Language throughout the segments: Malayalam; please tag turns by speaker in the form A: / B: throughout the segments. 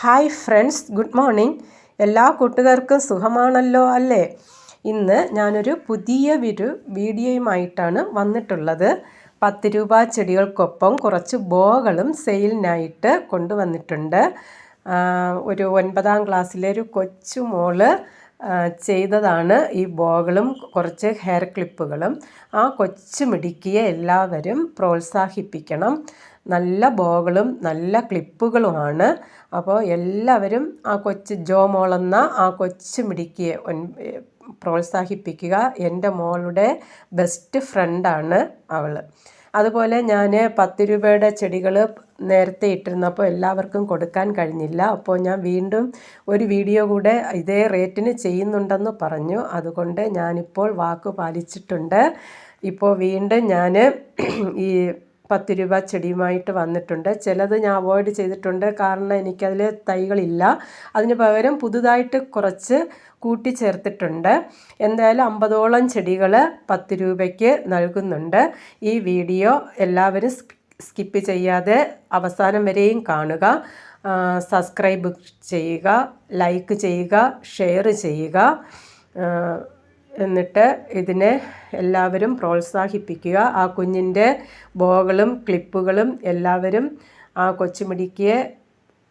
A: Hi friends good morning. എല്ലാ കൂട്ടുകാർക്കും സുഖമാണല്ലോ അല്ലേ? ഇന്ന് ഞാനൊരു പുതിയ വിരു വീഡിയോയുമായിട്ടാണ് വന്നിട്ടുള്ളത്. പത്ത് രൂപ ചെടികൾക്കൊപ്പം കുറച്ച് ബോകളും സെയിലിനായിട്ട് കൊണ്ടുവന്നിട്ടുണ്ട്. ഒരു ഒൻപതാം ക്ലാസ്സിലെ ഒരു കൊച്ചു മോൾ ചെയ്തതാണ് ഈ ബോകളും കുറച്ച് ഹെയർ ക്ലിപ്പുകളും. ആ കൊച്ചു മിടുക്കിയെ എല്ലാവരും പ്രോത്സാഹിപ്പിക്കണം. നല്ല ബോകളും നല്ല ക്ലിപ്പുകളുമാണ്. അപ്പോൾ എല്ലാവരും ആ കൊച്ചു ജോ മോളെന്ന ആ കൊച്ചു മിടുക്കിയെ പ്രോത്സാഹിപ്പിക്കുക. എന്റെ മോളുടെ ബെസ്റ്റ് ഫ്രണ്ടാണ് അവൾ അതുപോലെ ഞാൻ പത്ത് രൂപയുടെ ചെടികൾ നേരത്തെ ഇട്ടിരുന്നപ്പോൾ എല്ലാവർക്കും കൊടുക്കാൻ കഴിഞ്ഞില്ല. അപ്പോൾ ഞാൻ വീണ്ടും ഒരു വീഡിയോ കൂടെ ഇതേ റേറ്റിന് ചെയ്യുന്നുണ്ടെന്ന് പറഞ്ഞു. അതുകൊണ്ട് ഞാനിപ്പോൾ വാക്ക് പാലിച്ചിട്ടുണ്ട്. ഇപ്പോൾ വീണ്ടും ഞാൻ ഈ പത്ത് രൂപ ചെടിയുമായിട്ട് വന്നിട്ടുണ്ട്. ചിലത് ഞാൻ അവോയ്ഡ് ചെയ്തിട്ടുണ്ട്. കാരണം എനിക്കതിൽ തൈകളില്ല. അതിന് പകരം പുതുതായിട്ട് കുറച്ച് കൂട്ടിച്ചേർത്തിട്ടുണ്ട്. എന്തായാലും അമ്പതോളം ചെടികൾ പത്ത് രൂപയ്ക്ക് നൽകുന്നുണ്ട്. ഈ വീഡിയോ എല്ലാവരും സ്കിപ്പ് ചെയ്യാതെ അവസാനം വരെയും കാണുക. സബ്സ്ക്രൈബ് ചെയ്യുക ലൈക്ക് ചെയ്യുക ഷെയർ ചെയ്യുക. എന്നിട്ട് ഇതിനെ എല്ലാവരും പ്രോത്സാഹിപ്പിക്കുക. ആ കുഞ്ഞിന്റെ ബോകളും ക്ലിപ്പുകളും എല്ലാവരും ആ കൊച്ചുമിടിക്ക്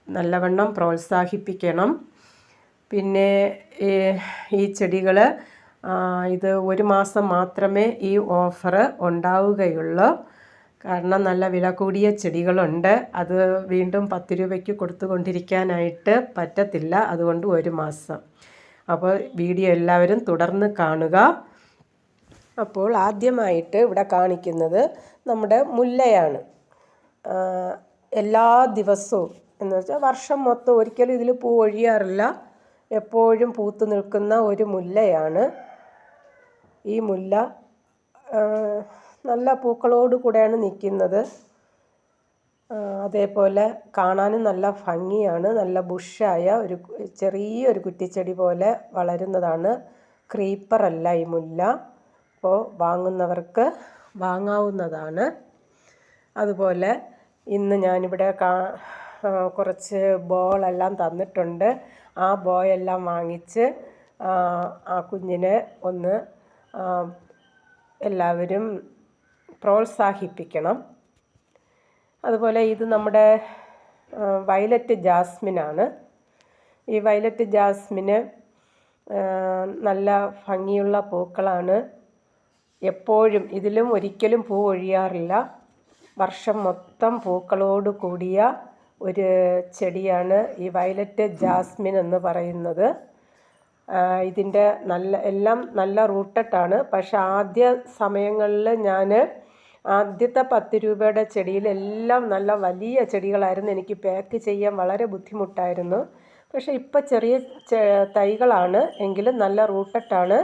A: നല്ലവണ്ണം പ്രോത്സാഹിപ്പിക്കണം. പിന്നെ ഈ ചെടികൾ ഇത് ഒരു മാസം മാത്രമേ ഈ ഓഫർ ഉണ്ടാവുകയുള്ളൂ. കാരണം നല്ല വില കൂടിയ ചെടികളുണ്ട്. അത് വീണ്ടും പത്ത് രൂപയ്ക്ക് കൊടുത്തുകൊണ്ടിരിക്കാനായിട്ട് പറ്റത്തില്ല. അതുകൊണ്ട് ഒരു മാസം. അപ്പോൾ വീഡിയോ എല്ലാവരും തുടർന്ന് കാണുക. അപ്പോൾ ആദ്യമായിട്ട് ഇവിടെ കാണിക്കുന്നത് നമ്മുടെ മുല്ലയാണ്. എല്ലാ ദിവസവും എന്ന് വെച്ചാൽ വർഷം മൊത്തം ഒരിക്കലും ഇതിൽ പൂ ഒഴിയാറില്ല. എപ്പോഴും പൂത്തു നിൽക്കുന്ന ഒരു മുല്ലയാണ്. ഈ മുല്ല നല്ല പൂക്കളോട് കൂടെയാണ് നിൽക്കുന്നത്. അതേപോലെ കാണാനും നല്ല ഭംഗിയാണ്. നല്ല ബുഷായ ഒരു ചെറിയൊരു കുറ്റിച്ചെടി പോലെ വളരുന്നതാണ്. ക്രീപ്പറല്ല ഈ മുല്ല. അപ്പോൾ വാങ്ങുന്നവർക്ക് വാങ്ങാവുന്നതാണ്. അതുപോലെ ഇന്ന് ഞാനിവിടെ കാ കുറച്ച് ബോളെല്ലാം തന്നിട്ടുണ്ട്. ആ ബോയെല്ലാം വാങ്ങിച്ച് ആ കുഞ്ഞിനെ ഒന്ന് എല്ലാവരും പ്രോത്സാഹിപ്പിക്കണം. അതുപോലെ ഇത് നമ്മുടെ വയലറ്റ് ജാസ്മിനാണ് ഈ വയലറ്റ് ജാസ്മിന് നല്ല ഭംഗിയുള്ള പൂക്കളാണ്. എപ്പോഴും ഇതിലും ഒരിക്കലും പൂ ഒഴിയാറില്ല. വർഷം മൊത്തം പൂക്കളോട് കൂടിയ ഒരു ചെടിയാണ് ഈ വയലറ്റ് ജാസ്മിൻ എന്ന് പറയുന്നത്. ഇതിന്റെ നല്ല എല്ലാം നല്ല റൂട്ടഡാണ് പക്ഷേ ആദ്യ സമയങ്ങളിൽ ഞാൻ ആദ്യത്തെ പത്ത് രൂപയുടെ ചെടിയിലെല്ലാം നല്ല വലിയ ചെടികളായിരുന്നു. എനിക്ക് പാക്ക് ചെയ്യാൻ വളരെ ബുദ്ധിമുട്ടായിരുന്നു. പക്ഷേ ഇപ്പോൾ ചെറിയ തൈകളാണ്. എങ്കിലും നല്ല റൂട്ടട്ടാണ്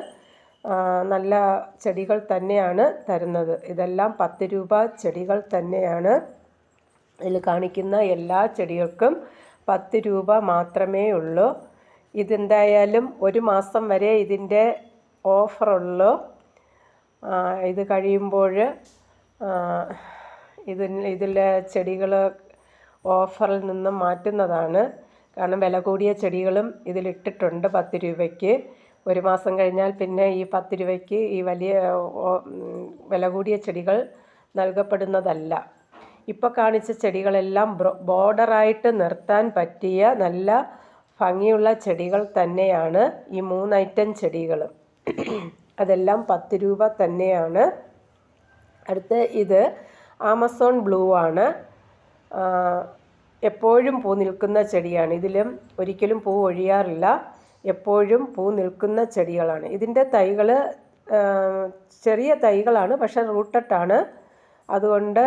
A: നല്ല ചെടികൾ തന്നെയാണ് തരുന്നത്. ഇതെല്ലാം പത്ത് രൂപ ചെടികൾ തന്നെയാണ്. ഇതിൽ കാണിക്കുന്ന എല്ലാ ചെടികൾക്കും പത്ത് രൂപ മാത്രമേ ഉള്ളൂ. ഇതെന്തായാലും ഒരു മാസം വരെ ഇതിന്റെ ഓഫറുള്ളൂ. ഇത് കഴിയുമ്പോൾ ഇതിൽ ഇതിലെ ചെടികൾ ഓഫറിൽ നിന്ന് മാറ്റുന്നതാണ്. കാരണം വില കൂടിയ ചെടികളും ഇതിലിട്ടിട്ടുണ്ട് പത്ത് രൂപയ്ക്ക്. ഒരു മാസം കഴിഞ്ഞാൽ പിന്നെ ഈ പത്ത് രൂപയ്ക്ക് ഈ വലിയ വില കൂടിയ ചെടികൾ നൽകപ്പെടുന്നതല്ല. ഇപ്പോൾ കാണിച്ച ചെടികളെല്ലാം ബോർഡറായിട്ട് നിർത്താൻ പറ്റിയ നല്ല ഭംഗിയുള്ള ചെടികൾ തന്നെയാണ് ഈ മൂന്ന് ഐറ്റം ചെടികൾ അതെല്ലാം പത്ത് രൂപ തന്നെയാണ്. അടുത്ത് ഇത് ആമസോൺ ബ്ലൂ ആണ്. എപ്പോഴും പൂ നിൽക്കുന്ന ചെടിയാണ്. ഇതിലും ഒരിക്കലും പൂ ഒഴിയാറില്ല. എപ്പോഴും പൂ നിൽക്കുന്ന ചെടികളാണ്. ഇതിന്റെ തൈകൾ ചെറിയ തൈകളാണ് പക്ഷെ റൂട്ടട്ടാണ് അതുകൊണ്ട്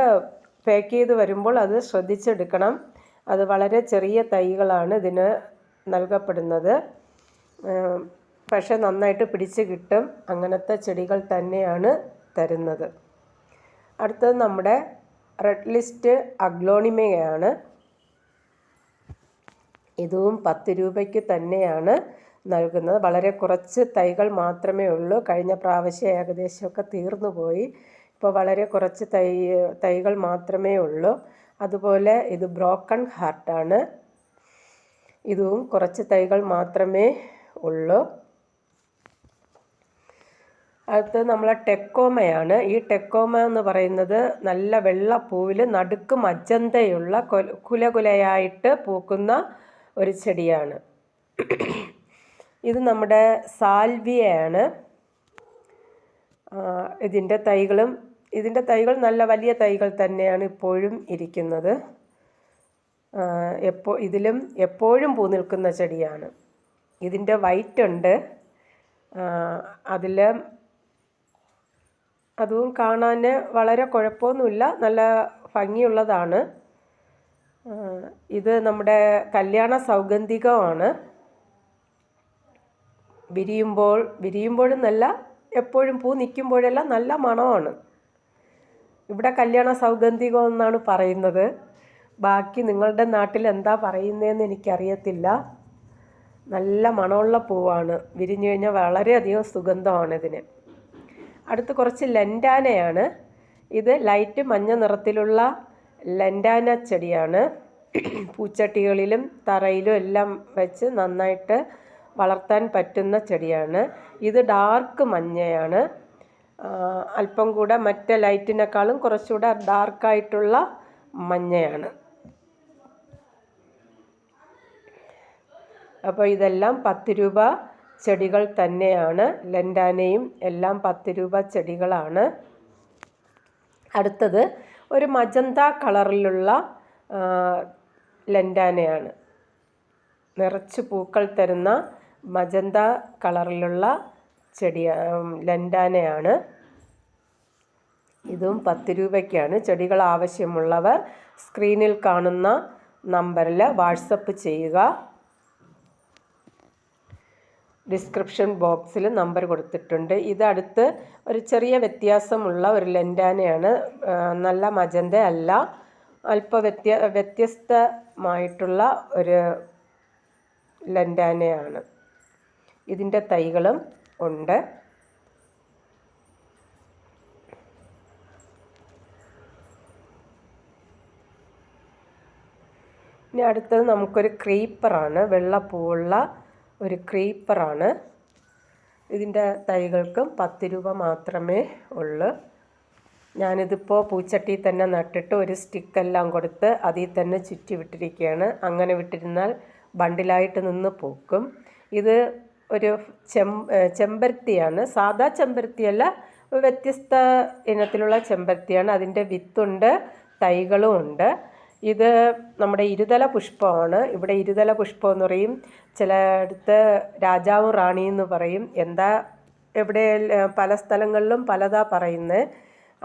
A: പാക്ക് ചെയ്ത് വരുമ്പോൾ അത് ശ്രദ്ധിച്ചെടുക്കണം. അത് വളരെ ചെറിയ തൈകളാണ് ഇതിന് നൽകപ്പെടുന്നത്. പക്ഷെ നന്നായിട്ട് പിടിച്ച് കിട്ടും. അങ്ങനത്തെ ചെടികൾ തന്നെയാണ് തരുന്നത്. അടുത്തത് നമ്മുടെ റെഡ് ലിസ്റ്റ് അഗ്ലോണിമയാണ്. ഇതും പത്ത് രൂപയ്ക്ക് തന്നെയാണ് നൽകുന്നത്. വളരെ കുറച്ച് തൈകൾ മാത്രമേ ഉള്ളൂ. കഴിഞ്ഞ പ്രാവശ്യം ഏകദേശമൊക്കെ തീർന്നു പോയി. ഇപ്പോൾ വളരെ കുറച്ച് തൈ തൈകൾ മാത്രമേ ഉള്ളൂ. അതുപോലെ ഇത് ബ്രോക്കൺ ഹാർട്ടാണ് ഇതും കുറച്ച് തൈകൾ മാത്രമേ ഉള്ളൂ. അടുത്തത് നമ്മളെ ടെക്കോമയാണ്. ഈ ടെക്കോമ എന്ന് പറയുന്നത് നല്ല വെള്ള പൂവിൽ നടുക്ക് മജന്തയുള്ള കുലകുലയായിട്ട് പൂക്കുന്ന ഒരു ചെടിയാണ്. ഇത് നമ്മുടെ സാൽവിയയാണ്. ഇതിന്റെ തൈകളും ഇതിന്റെ തൈകൾ നല്ല വലിയ തൈകൾ തന്നെയാണ് ഇപ്പോഴും ഇരിക്കുന്നത്. എപ്പോ ഇതിലും എപ്പോഴും പൂ നിൽക്കുന്ന ചെടിയാണ്. ഇതിന്റെ വൈറ്റ് ഉണ്ട് അതിൽ അതും കാണാൻ വളരെ കുഴപ്പമൊന്നുമില്ല. നല്ല ഭംഗിയുള്ളതാണ്. ഇത് നമ്മുടെ കല്യാണ സൗഗന്ധികമാണ്. വിരിയുമ്പോൾ വിരിയുമ്പോഴെന്നല്ല എപ്പോഴും പൂ നിൽക്കുമ്പോഴെല്ലാം നല്ല മണമാണ്. ഇവിടെ കല്യാണ സൗഗന്ധികം എന്നാണ് പറയുന്നത്. ബാക്കി നിങ്ങളുടെ നാട്ടിൽ എന്താ പറയുന്നതെന്ന് എനിക്കറിയത്തില്ല. നല്ല മണമുള്ള പൂവാണ്. വിരിഞ്ഞു കഴിഞ്ഞാൽ വളരെയധികം സുഗന്ധമാണ് ഇതിന് അടുത്ത് കുറച്ച് ലെൻഡാനയാണ്. ഇത് ലൈറ്റ് മഞ്ഞ നിറത്തിലുള്ള ലെൻഡാന ചെടിയാണ്. പൂച്ചട്ടികളിലും തറയിലും എല്ലാം വെച്ച് നന്നായിട്ട് വളർത്താൻ പറ്റുന്ന ചെടിയാണ്. ഇത് ഡാർക്ക് മഞ്ഞയാണ്. അല്പം കൂടെ മറ്റേ ലൈറ്റിനേക്കാളും കുറച്ചുകൂടെ ഡാർക്കായിട്ടുള്ള മഞ്ഞയാണ്. അപ്പോൾ ഇതെല്ലാം പത്ത് രൂപ ചെടികൾ തന്നെയാണ്. ലെൻഡാനയും എല്ലാം പത്ത് രൂപ ചെടികളാണ്. അടുത്തത് ഒരു മജന്ത കളറിലുള്ള ലെൻഡാനയാണ്. നിറച്ച് പൂക്കൾ തരുന്ന മജന്ത കളറിലുള്ള ചെടി ലെൻഡാനയാണ്. ഇതും പത്ത് രൂപയ്ക്കാണ്. ചെടികൾ ആവശ്യമുള്ളവർ സ്ക്രീനിൽ കാണുന്ന നമ്പറിൽ വാട്സപ്പ് ചെയ്യുക. ഡിസ്ക്രിപ്ഷൻ ബോക്സിൽ നമ്പർ കൊടുത്തിട്ടുണ്ട്. ഇതടുത്ത് ഒരു ചെറിയ വ്യത്യാസമുള്ള ഒരു ലെൻഡാനയാണ്. നല്ല മജന്ത അല്ല. അല്പ വ്യത്യ വ്യത്യസ്തമായിട്ടുള്ള ഒരു ലെൻഡാനയാണ്. ഇതിന്റെ തൈകളും ഉണ്ട്. ഇനി അടുത്തത് നമുക്കൊരു ക്രീപ്പറാണ്. വെള്ളപ്പൂവുള്ള ഒരു ക്രീപ്പറാണ്. ഇതിന്റെ തൈകൾക്കും പത്ത് രൂപ മാത്രമേ ഉള്ളൂ. ഞാനിതിപ്പോൾ പൂച്ചട്ടി തന്നെ നട്ടിട്ട് ഒരു സ്റ്റിക്കെല്ലാം കൊടുത്ത് അതിൽ തന്നെ ചുറ്റി വിട്ടിരിക്കുകയാണ്. അങ്ങനെ വിട്ടിരുന്നാൽ ബണ്ടിലായിട്ട് നിന്ന് പൂക്കും. ഇത് ഒരു ചെം ചെമ്പരത്തിയാണ്. സാധാ ചെമ്പരത്തിയല്ല വ്യത്യസ്ത ഇനത്തിലുള്ള ചെമ്പരത്തിയാണ്. അതിന്റെ വിത്തുണ്ട് തൈകളും ഉണ്ട്. ഇത് നമ്മുടെ ഇരുതല പുഷ്പമാണ്. ഇവിടെ ഇരുതല പുഷ്പം എന്ന് പറയും. ചിലയിടത്ത് രാജാവും റാണിയും എന്ന് പറയും. എന്താ എവിടെ പല സ്ഥലങ്ങളിലും പലതാ പറയുന്നത്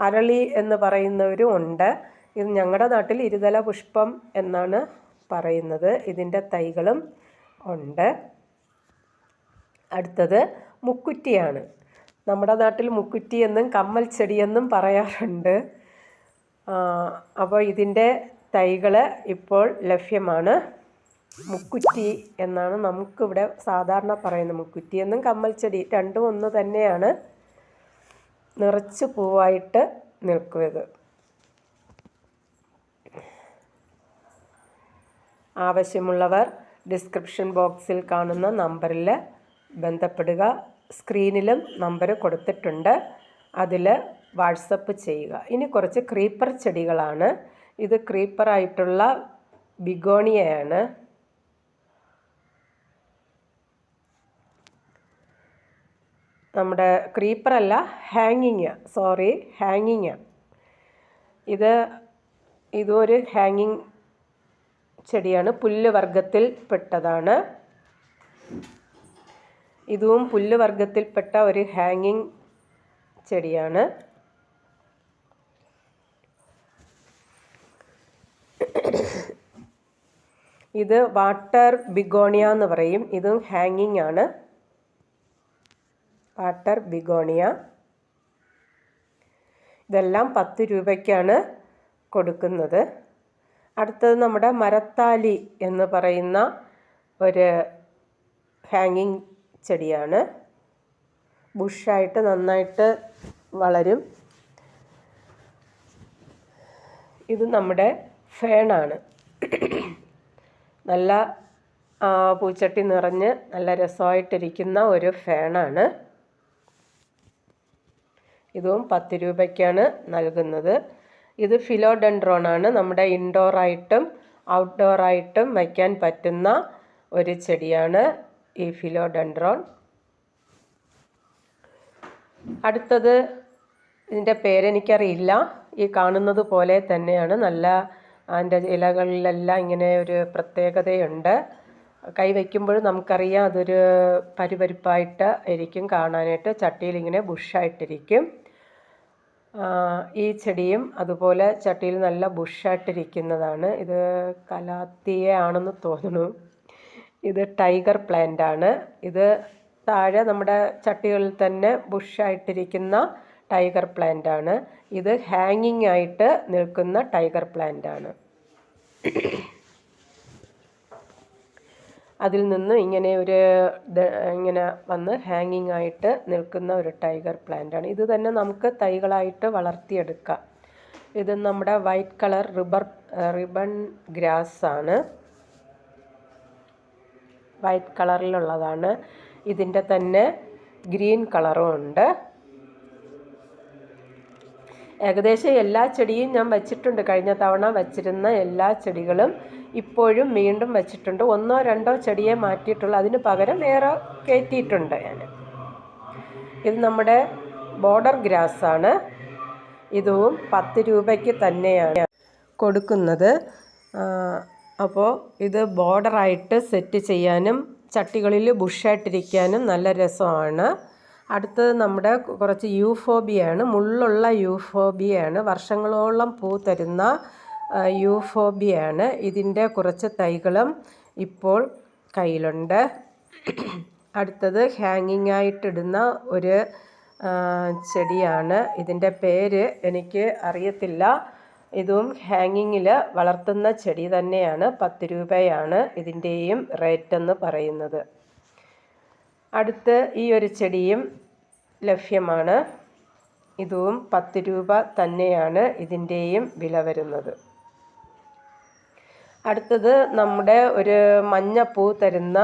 A: അരളി എന്ന് പറയുന്നവരും ഉണ്ട്. ഇത് ഞങ്ങളുടെ നാട്ടിൽ ഇരുതല പുഷ്പം എന്നാണ് പറയുന്നത്. ഇതിന്റെ തൈകളും ഉണ്ട്. അടുത്തത് മുക്കുറ്റിയാണ്. നമ്മുടെ നാട്ടിൽ മുക്കുറ്റി എന്നും കമ്മൽ ചെടിയെന്നും പറയാറുണ്ട്. അപ്പോൾ ഇതിന്റെ തൈകൾ ഇപ്പോൾ ലഭ്യമാണ്. മുക്കുറ്റി എന്നാണ് നമുക്കിവിടെ സാധാരണ പറയുന്നത്. മുക്കുറ്റി എന്നും കമ്മൽച്ചെടി ചെടി രണ്ടും ഒന്ന് തന്നെയാണ് നിറച്ച് പൂവായിട്ട് നിൽക്കുന്നത്. ആവശ്യമുള്ളവർ ഡിസ്ക്രിപ്ഷൻ ബോക്സിൽ കാണുന്ന നമ്പറിൽ ബന്ധപ്പെടുക. സ്ക്രീനിലും നമ്പർ കൊടുത്തിട്ടുണ്ട്. അതിൽ വാട്സപ്പ് ചെയ്യുക. ഇനി കുറച്ച് ക്രീപ്പർ ചെടികളാണ്. ഇത് ക്രീപ്പറായിട്ടുള്ള ബിഗോണിയയാണ്. നമ്മുടെ ക്രീപ്പറല്ല ഹാങ്ങിങ് സോറി ഹാങ്ങിങ് ഇത് ഇതൊരു ഹാങ്ങിങ് ചെടിയാണ്. പുല്ല് വർഗത്തിൽ പെട്ടതാണ്. ഇതും പുല്ല് വർഗത്തിൽപ്പെട്ട ഒരു ഹാങ്ങിങ് ചെടിയാണ്. ഇത് വാട്ടർ ബിഗോണിയ എന്ന് പറയും. ഇതും ഹാങ്ങിങ് ആണ്. Water begonia. ഇതെല്ലാം പത്ത് രൂപയ്ക്കാണ് കൊടുക്കുന്നത്. അടുത്തത് നമ്മുടെ മരത്താലി എന്ന് പറയുന്ന ഒരു ഹാങ്ങിങ് ചെടിയാണ്. ബുഷായിട്ട് നന്നായിട്ട് വളരും. ഇത് നമ്മുടെ ഫേണാണ് നല്ല പൂച്ചട്ടി നിറഞ്ഞ് നല്ല രസമായിട്ടിരിക്കുന്ന ഒരു ഫാനാണ്. ഇതും പത്ത് രൂപയ്ക്കാണ് നൽകുന്നത്. ഇത് ഫിലോഡെൻഡ്രോണാണ്. നമ്മുടെ ഇൻഡോറായിട്ടും ഔട്ട്ഡോറായിട്ടും വയ്ക്കാൻ പറ്റുന്ന ഒരു ചെടിയാണ് ഈ ഫിലോഡെൻഡ്രോൺ. അടുത്തത് ഇതിന്റെ പേരെനിക്കറിയില്ല. ഈ കാണുന്നത് പോലെ തന്നെയാണ്. നല്ല അതിന്റെ ഇലകളിലെല്ലാം ഇങ്ങനെ ഒരു പ്രത്യേകതയുണ്ട്. കൈ നമുക്കറിയാം അതൊരു പരുപരുപ്പായിട്ട് ഇരിക്കും കാണാനായിട്ട് ചട്ടിയിൽ ഇങ്ങനെ ബുഷായിട്ടിരിക്കും. ഈ ചെടിയും അതുപോലെ ചട്ടിയിൽ നല്ല ബുഷായിട്ടിരിക്കുന്നതാണ്. ഇത് കലാത്തിയ ആണെന്ന് തോന്നുന്നു. ഇത് ടൈഗർ പ്ലാന്റ് ആണ് ഇത് താഴെ നമ്മുടെ ചട്ടികളിൽ തന്നെ ബുഷായിട്ടിരിക്കുന്ന ടൈഗർ പ്ലാന്റ് ആണ്. ഇത് ഹാങ്ങിങ് ആയിട്ട് നിൽക്കുന്ന ടൈഗർ പ്ലാന്റ് ആണ്. അതിൽ നിന്ന് ഇങ്ങനെ ഒരു ഇങ്ങനെ വന്ന് ഹാങ്ങിങ് ആയിട്ട് നിൽക്കുന്ന ഒരു ടൈഗർ പ്ലാന്റ് ആണ്. ഇത് തന്നെ നമുക്ക് തൈകളായിട്ട് വളർത്തിയെടുക്കാം. ഇത് നമ്മുടെ വൈറ്റ് കളർ റിബർ റിബൺ ഗ്രാസ് ആണ്. വൈറ്റ് കളറിലുള്ളതാണ്. ഇതിന്റെ തന്നെ ഗ്രീൻ കളറും ഉണ്ട്. ഏകദേശം എല്ലാ ചെടിയും ഞാൻ വച്ചിട്ടുണ്ട്. കഴിഞ്ഞ തവണ വച്ചിരുന്ന എല്ലാ ചെടികളും ഇപ്പോഴും വീണ്ടും വച്ചിട്ടുണ്ട്. ഒന്നോ രണ്ടോ ചെടിയെ മാറ്റിയിട്ടുള്ളൂ. അതിന് പകരം വേറെ കയറ്റിയിട്ടുണ്ട് ഞാൻ. ഇത് നമ്മുടെ ബോർഡർ ഗ്രാസാണ്. ഇതും പത്ത് രൂപയ്ക്ക് തന്നെയാണ് കൊടുക്കുന്നത്. അപ്പോൾ ഇത് ബോർഡറായിട്ട് സെറ്റ് ചെയ്യാനും ചട്ടികളിൽ ബുഷായിട്ടിരിക്കാനും നല്ല രസമാണ്. അടുത്തത് നമ്മുടെ കുറച്ച് യൂഫോബിയാണ് മുള്ളുള്ള യൂഫോബിയാണ് വർഷങ്ങളോളം പൂ തരുന്ന യൂഫോബിയാണ്. ഇതിന്റെ കുറച്ച് തൈകളും ഇപ്പോൾ കയ്യിലുണ്ട്. അടുത്തത് ഹാങ്ങിങ് ആയിട്ടിടുന്ന ഒരു ചെടിയാണ്. ഇതിന്റെ പേര് എനിക്ക് അറിയത്തില്ല. ഇതും ഹാങ്ങിങ്ങിൽ വളർത്തുന്ന ചെടി തന്നെയാണ് പത്ത് രൂപയാണ് ഇതിന്റെയും റേറ്റ് എന്ന് പറയുന്നത്. അടുത്ത് ഈ ഒരു ചെടിയും ലഭ്യമാണ്. ഇതും പത്ത് രൂപ തന്നെയാണ് ഇതിന്റെയും വില വരുന്നത്. അടുത്തത് നമ്മുടെ ഒരു മഞ്ഞപ്പൂ തരുന്ന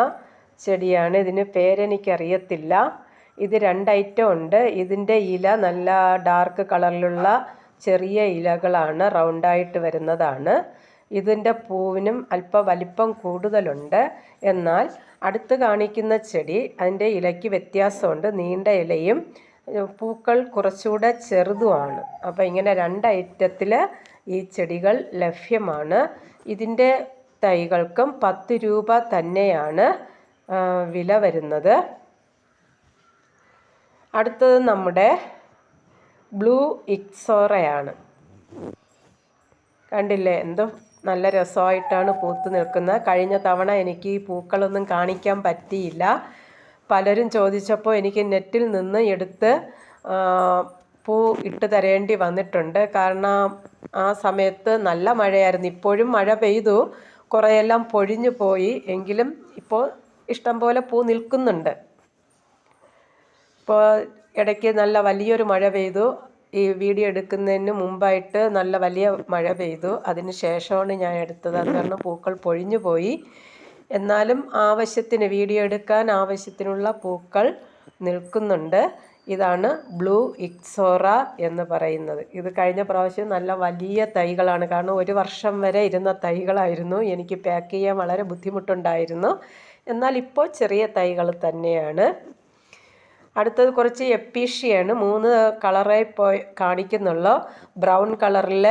A: ചെടിയാണ്. ഇതിന് പേരെനിക്കറിയത്തില്ല. ഇത് രണ്ട് ഐറ്റം ഉണ്ട്. ഇതിന്റെ ഇല നല്ല ഡാർക്ക് കളറിലുള്ള ചെറിയ ഇലകളാണ് റൗണ്ടായിട്ട് വരുന്നതാണ്. ഇതിന്റെ പൂവിനും അല്പ വലിപ്പം കൂടുതലുണ്ട്. എന്നാൽ അടുത്ത് കാണിക്കുന്ന ചെടി അതിന്റെ ഇലയ്ക്ക് വ്യത്യാസമുണ്ട്. നീണ്ട ഇലയും പൂക്കൾ കുറച്ചുകൂടെ ചെറുതുമാണ്. അപ്പോൾ ഇങ്ങനെ രണ്ട് ഐറ്റത്തിൽ ഈ ചെടികൾ ലഭ്യമാണ്. ഇതിന്റെ തൈകൾക്കും പത്ത് രൂപ തന്നെയാണ് വില വരുന്നത്. അടുത്തത് നമ്മുടെ ബ്ലൂ ഇക്സോറയാണ്. കണ്ടില്ലേ? എന്തോ നല്ല രസമായിട്ടാണ് പൂത്ത് നിൽക്കുന്നത്. കഴിഞ്ഞ തവണ എനിക്ക് ഈ പൂക്കളൊന്നും കാണിക്കാൻ പറ്റിയില്ല. പലരും ചോദിച്ചപ്പോൾ എനിക്ക് നെറ്റിൽ നിന്ന് എടുത്ത് പൂ ഇട്ട് തരേണ്ടി വന്നിട്ടുണ്ട്. കാരണം ആ സമയത്ത് നല്ല മഴയായിരുന്നു. ഇപ്പോഴും മഴ പെയ്തു. കുറേയെല്ലാം പൊഴിഞ്ഞു പോയി. എങ്കിലും ഇപ്പോൾ ഇഷ്ടംപോലെ പൂ നിൽക്കുന്നുണ്ട്. ഇപ്പോൾ ഇടയ്ക്ക് നല്ല വലിയൊരു മഴ പെയ്തു. ഈ വീഡിയോ എടുക്കുന്നതിന് മുമ്പായിട്ട് നല്ല വലിയ മഴ പെയ്തു. അതിന് ശേഷമാണ് ഞാൻ എടുത്തത്. അത് കാരണം പൂക്കൾ പൊഴിഞ്ഞു പോയി. എന്നാലും ആവശ്യത്തിന് വീഡിയോ എടുക്കാൻ ആവശ്യത്തിനുള്ള പൂക്കൾ നിൽക്കുന്നുണ്ട്. ഇതാണ് ബ്ലൂ ഇക്സോറ എന്ന് പറയുന്നത്. ഇത് കഴിഞ്ഞ പ്രാവശ്യം നല്ല വലിയ തൈകളാണ്. കാരണം ഒരു വർഷം വരെ ഇരുന്ന തൈകളായിരുന്നു. എനിക്ക് പാക്ക് ചെയ്യാൻ വളരെ ബുദ്ധിമുട്ടുണ്ടായിരുന്നു. എന്നാൽ ഇപ്പോൾ ചെറിയ തൈകൾ തന്നെയാണ്. അടുത്തത് കുറച്ച് എപ്പീഷ്യയാണ് മൂന്ന് കളറായി പോയി കാണിക്കുന്നുള്ളൂ. ബ്രൗൺ കളറിൽ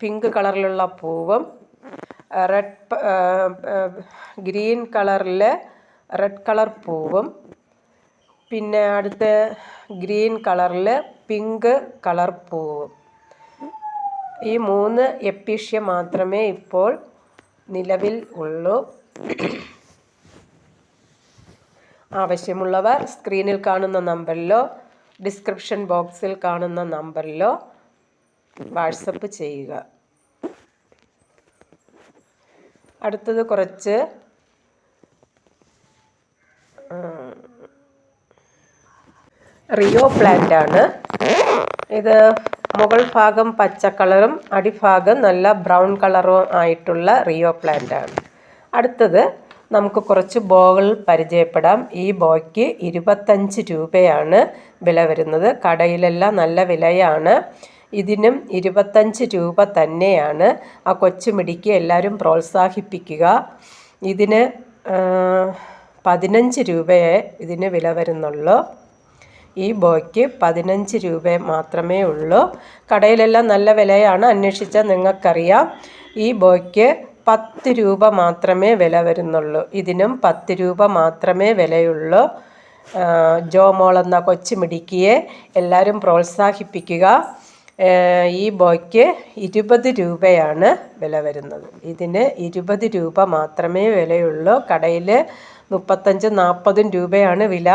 A: പിങ്ക് കളറിലുള്ള പൂവും റെഡ് ഗ്രീൻ കളറിൽ റെഡ് കളർ പൂവും. പിന്നെ അടുത്ത ഗ്രീൻ കളറിൽ പിങ്ക് കളർ പൂവും. ഈ മൂന്ന് എപ്പീഷ്യ മാത്രമേ ഇപ്പോൾ നിലവിൽ ഉള്ളൂ. ആവശ്യമുള്ളവർ സ്ക്രീനിൽ കാണുന്ന നമ്പറിലോ ഡിസ്ക്രിപ്ഷൻ ബോക്സിൽ കാണുന്ന നമ്പറിലോ വാട്സപ്പ് ചെയ്യുക. അടുത്തത് കുറച്ച് റിയോ പ്ലാന്റ് ആണ്. ഇത് മുകൾ ഭാഗം പച്ച കളറും അടിഭാഗം നല്ല ബ്രൗൺ കളറും ആയിട്ടുള്ള റിയോ പ്ലാന്റ് ആണ്. അടുത്തത് നമുക്ക് കുറച്ച് ബോകൾ പരിചയപ്പെടാം. ഈ ബോയ്ക്ക് ഇരുപത്തഞ്ച് രൂപയാണ് വില വരുന്നത്. കടയിലെല്ലാം നല്ല വിലയാണ്. ഇതിനും ഇരുപത്തഞ്ച് രൂപ തന്നെയാണ്. ആ കൊച്ചുമിടിക്ക് എല്ലാവരും പ്രോത്സാഹിപ്പിക്കുക. ഇതിന് പതിനഞ്ച് രൂപയെ ഇതിന് വില വരുന്നുള്ളൂ. ഈ ബോയ്ക്ക് പതിനഞ്ച് രൂപ മാത്രമേ ഉള്ളൂ. കടയിലെല്ലാം നല്ല വിലയാണ്. അന്വേഷിച്ചാൽ നിങ്ങൾക്കറിയാം. ഈ ബോയ്ക്ക് പത്ത് രൂപ മാത്രമേ വില വരുന്നുള്ളൂ. ഇതിനും പത്ത് രൂപ മാത്രമേ വിലയുള്ളൂ. ജോമോൾ എന്ന കൊച്ചു മിടുക്കിയെ എല്ലാവരും പ്രോത്സാഹിപ്പിക്കുക. ഈ ബോയ്ക്ക് ഇരുപത് രൂപയാണ് വില വരുന്നത്. ഇതിന് ഇരുപത് രൂപ മാത്രമേ വിലയുള്ളൂ. കടയിൽ മുപ്പത്തഞ്ച് നാൽപ്പതും രൂപയാണ് വില.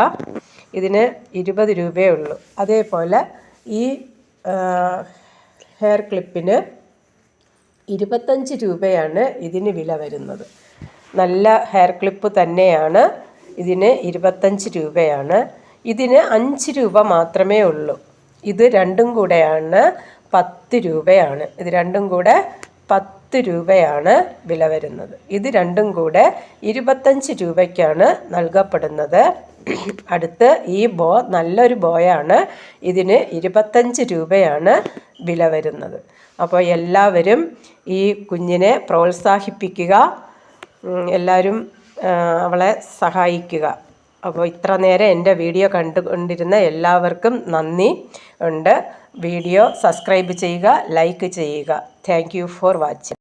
A: ഇതിന് ഇരുപത് രൂപയേ ഉള്ളൂ. അതേപോലെ ഈ ഹെയർ ക്ലിപ്പിന് ഇരുപത്തഞ്ച് രൂപയാണ് ഇതിന് വില വരുന്നത്. നല്ല ഹെയർ ക്ലിപ്പ് തന്നെയാണ്. ഇതിന് ഇരുപത്തഞ്ച് രൂപയാണ്. ഇതിന് അഞ്ച് രൂപ മാത്രമേ ഉള്ളൂ. ഇത് രണ്ടും കൂടെയാണ് പത്ത് രൂപയാണ്. ഇത് രണ്ടും കൂടെ പത്ത് രൂപയാണ് വില വരുന്നത്. ഇത് രണ്ടും കൂടെ ഇരുപത്തഞ്ച് രൂപയ്ക്കാണ് നൽകപ്പെടുന്നത്. അടുത്ത് ഈ ബോ നല്ലൊരു ബോയാണ്. ഇതിന് ഇരുപത്തഞ്ച് രൂപയാണ് വില വരുന്നത്. അപ്പോൾ എല്ലാവരും ഈ കുഞ്ഞിനെ പ്രോത്സാഹിപ്പിക്കുക എല്ലാവരും അവളെ സഹായിക്കുക. അപ്പോൾ ഇത്ര നേരം എന്റെ വീഡിയോ കണ്ടുകൊണ്ടിരുന്ന എല്ലാവർക്കും നന്ദി ഉണ്ട്. വീഡിയോ സബ്സ്ക്രൈബ് ചെയ്യുക ലൈക്ക് ചെയ്യുക. Thank for watching.